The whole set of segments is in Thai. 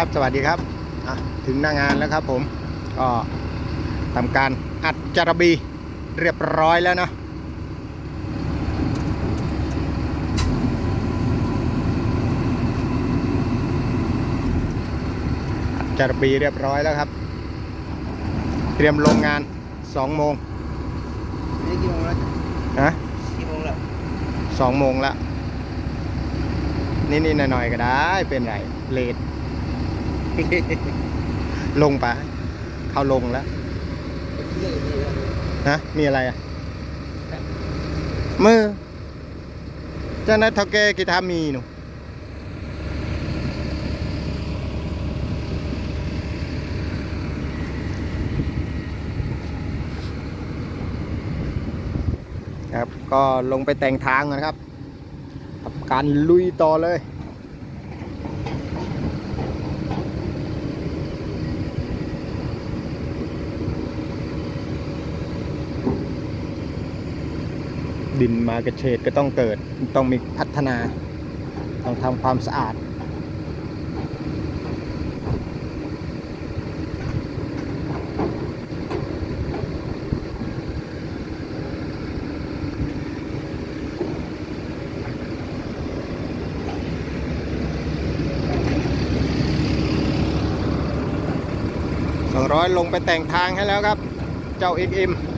ครับ สวัสดีครับอะถึงหน้างานแล้วครับผมก็ทำการอัดจารบีเรียบร้อยแล้วเนาะอัดจารบีเรียบร้อยแล้วครับ เตรียมลงงาน2โมงนี่กี่โมงแล้วนะกี่โมงแล้วสองโมงละนี่ๆหน่อยๆก็ได้เป็นไรเลท ลงไปเข้าลงแล้วฮะมีอะไรอะมือเจ้านัทเทาแกกิทามีหนูครับก็ลงไปแต่งทางกันครับทำการลุยต่อเลย ดินมากระเฉดก็ต้องเกิดต้องมีพัฒนา ต้องทำความสะอาด สองร้อยลงไปแต่งทางให้แล้วครับ เจ้า XM SM เล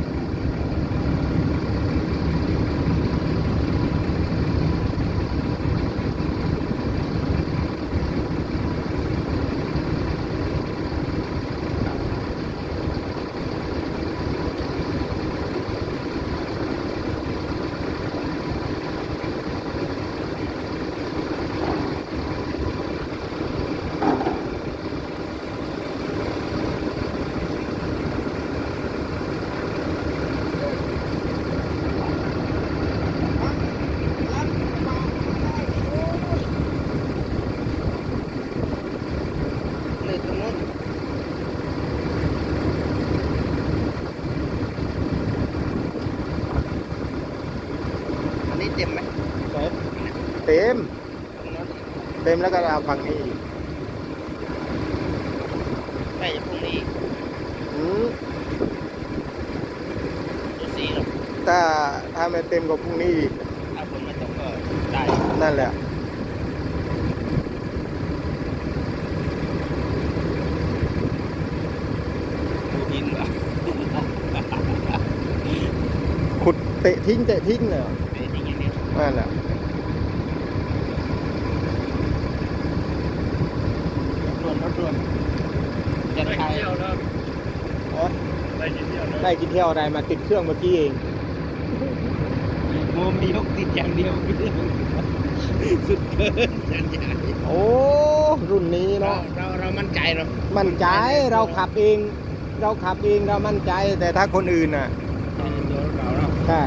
ยตรงนู้นอันนี้เต็มไหม เต็ม ตรงนั้น เต็มแล้วก็เอาฝั่งนี้อีกใช่พรุ่งนี้อืมดูสีหรอกถ้าถ้าไม่เต็มก็พรุ่งนี้อีกถ้าฝนไม่ตกก็ได้นั่นแหละดูดินว่ะขุดเตะทิ้งเตะทิ้งเลยไอ้ที่อย่างนี้นั่นแหละ ด่วนรถด่วน จะใช้อ๋อได้กินเที่ยวเลยได้กินเที่ยวอะไรมาติดเครื่องเมื่อกี้เองโมมียกติดอย่างเดียวคือสุดเกินสัญญาโอ้รุ่นนี้เราเนาะเราเรามั่นใจเนาะมั่นใจเราขับเอง เราขับเองเรามั่นใจแต่ถ้าคนอื่นน่ะในตัวเราเราใช่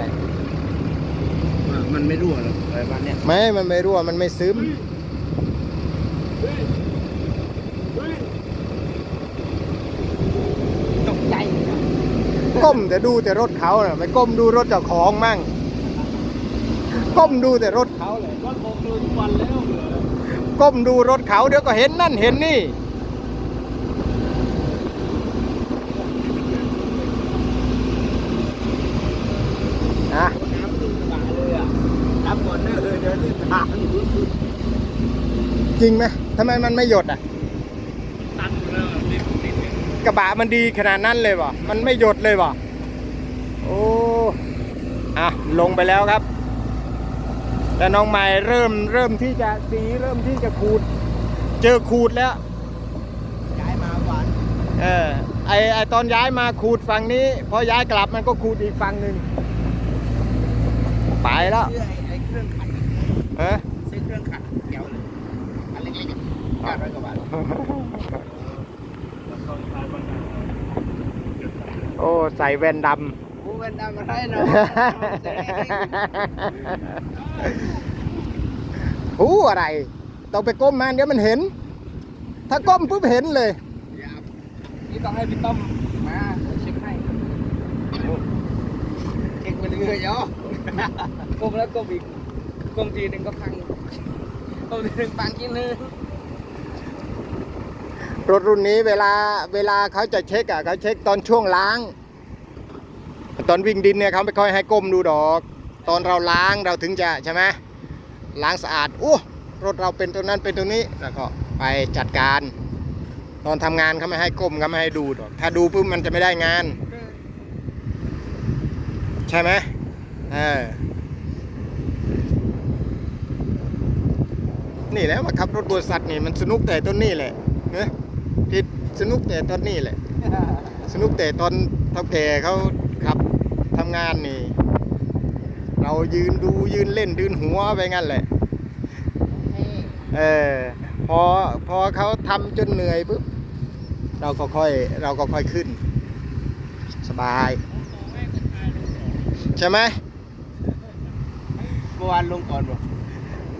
มันไม่รั่วหรอกอะไรบ้านเนี้ยไม่มันไม่รั่วมันไม่ซึม ตกใจ ก้มแต่ดูแต่รถเขาน่ะไม่ก้มดูรถเจ้าของมั่ง ก้มดูแต่รถเขาเลยก็ผมดูทุกวันแล้วก้มดูรถเขาเดี๋ยวก็เห็นนั่นเห็นนี่อะน้ำตึ้งกระบะเลยอะน้ำก่อนเนอเลยเดินที่ทางจริงไหมทำไมมันไม่หยดอะ ตันแล้วนิดนิดนึง กระบะมันดีขนาดนั้นเลยบ่มันไม่หยดเลยบ่โอ้อะลงไปแล้วครับ แต่น้องใหม่เริ่มเริ่มที่จะสีเริ่มที่จะขูด เจอขูดแล้วย้ายมาหวานเออไอไอตอนย้ายมาขูดฝั่งนี้พอย้ายกลับมันก็ขูดอีกฝั่งหนึ่งไปแล้วเชื่อไอ้เครื่องขัดเออซื้อเครื่องขัดเกี่ยวเลยอันเล็กๆห้าร้อยกว่าบาท แล้วก็ทานบางอย่างเก็บตังค์ โอ้ใส่แว่นดกูเป็นดำอะไรเนาะำ หูอะไร ต้องไปก้มมันเดี๋ยวมันเห็น ถ้าก้มปุ๊บเห็นเลยนี่ต้องให้พี่ต้อมมาเช็คให้เช็คไปเรื่อยๆเนาะก้มแล้วก้มอีกก้มทีหนึ่งก็พังผมหนึ่งปังกินหนึ่ง รถรุ่นนี้เวลาเวลาเขาจะเช็คอะเขาเช็คตอนช่วงล้าง ตอนวิ่งดินเนี่ยเขาไม่ค่อยให้ก้มดูดอก ตอนเราล้างเราถึงจะใช่ไหมล้างสะอาดโอ้รถเราเป็นตัวนั้นเป็นตัวนี้แล้วก็ไปจัดการ ตอนทำงานเขาไม่ให้ก้มเขาไม่ให้ดูดอก ถ้าดูปุ๊บมันจะไม่ได้งาน ใช่ไหมเออนี่แหละว่าขับรถบริษัทนี่มันสนุกแต่ต้นนี่แหละเนอะ ที่สนุกแต่ตอนนี่แหละ สนุกแต่ตอนเท่าแก่เขาขับทำงานนี่ เรายืนดูยืนเล่นดืนหัวไปงั้นแหละ เออพอพอเขาทำจนเหนื่อยปุ๊บเราก็ค่อยเราก็ค่อยขึ้น สบาย ใช่ไหมเมื่อวานลงก่อนบ่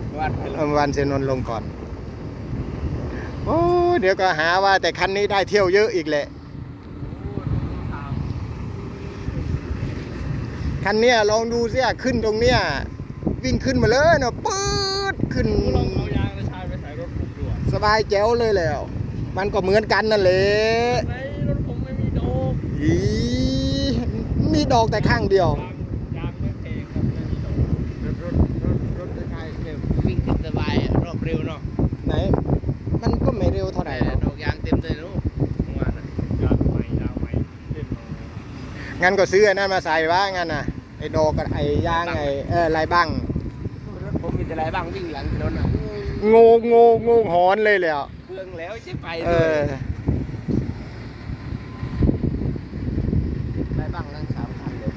เมื่อวานไปลเมื่งอวันเซนนท์ลงก่อน โอ้เดี๋ยวก็หาว่าแต่คันนี้ได้เที่ยวเยอะอีกแหละ คันเนี้ยลองดูสิขึ้นตรงเนี้ยวิ่งขึ้นมาเลยเนาะปื๊ดขึ้น ลองเอายางกระชายไปใส่รถผมดูอะสบายแจ๋วเลยแล้ว มันก็เหมือนกันนั่นแหละในรถผมไม่มีโดมอีมีดอกแต่ข้างเดียว ยางยางไม่เพลงครับไม่มีโดมรถรถรถรถจะใช้แบบวิ่งขึ้นสบายอะรอบเร็วเนาะไหน มันก็ไม่เร็วเท่าไหร่แต่หรอกดอกยางเต็มเลยลูกเมื่อวานอะยางใหม่ยางใหม่เล่นมางั้นก็ซื้อไอ้นั่นมาใส่ว่างั้นน่ะไอ้ดอกกับไอ้ยางไอ้เออลายบังรถผมมีแต่อะไรบ้างวิ่งหลังถนนอะโงงโงงงหอนเลยแหล้วเครื่องแล้วจะไปเอเลยอได้บ้างนั่งสามคันเลย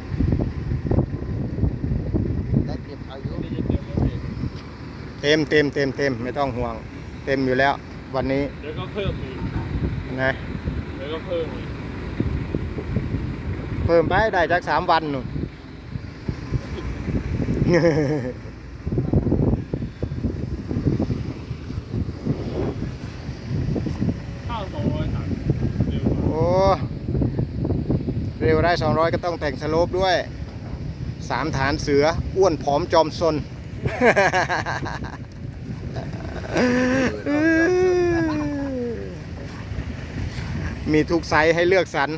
ได้เก็บเอายุไม่ได้เต็มแล้วพี่เต็มเต็มเต็มเต็มไม่ต้องห่วง เต็มอยู่แล้ว วันนี้เดี๋ยวก็เพิ่มอีกนะเดี๋ยวก็เพิ่มอีกเพิ่มไปได้จากสามวันนู่นข้าวสองร้อยตันเร็วกว่าโอ้เร็วได้ 200 ก็ต้องแต่งสโลปด้วยสามฐานเสืออ้วนผอมจอมซน มีทุกไซส์ให้เลือกสรร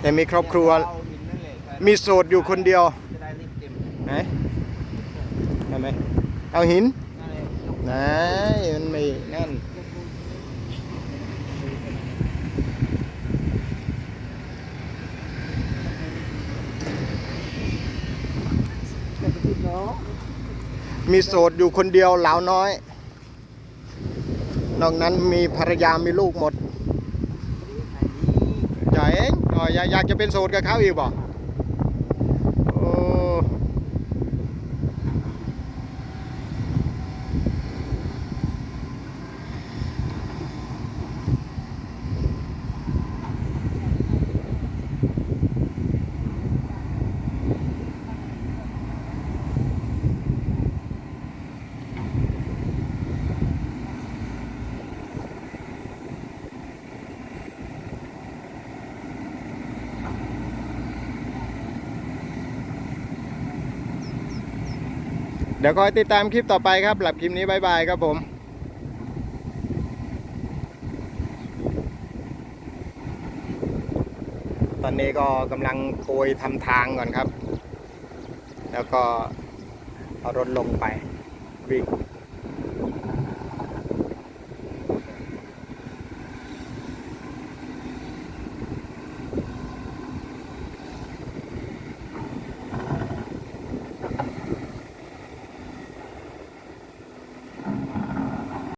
แต่มีครอบครัวเอาหินนั่นแหละครับมีโสดอยู่คนเดียวจะได้รีบเต็มไหนเห็นไหมเอาหินนั่นแหละยกไหนมันไม่นั่นมีโสดอยู่คนเดียวเหลาน้อย นอกนั้นมีภรรยามีลูกหมดจ่ายเองอ๋ออยากอยากจะเป็นโสดกับเขาอีกบ่ เดี๋ยวคอยติดตามคลิปต่อไปครับหลับคลิปนี้บายบายครับผมตอนนี้ก็กำลังโกยทำทางก่อนครับ แล้วก็เอารถลงไปวิ่ง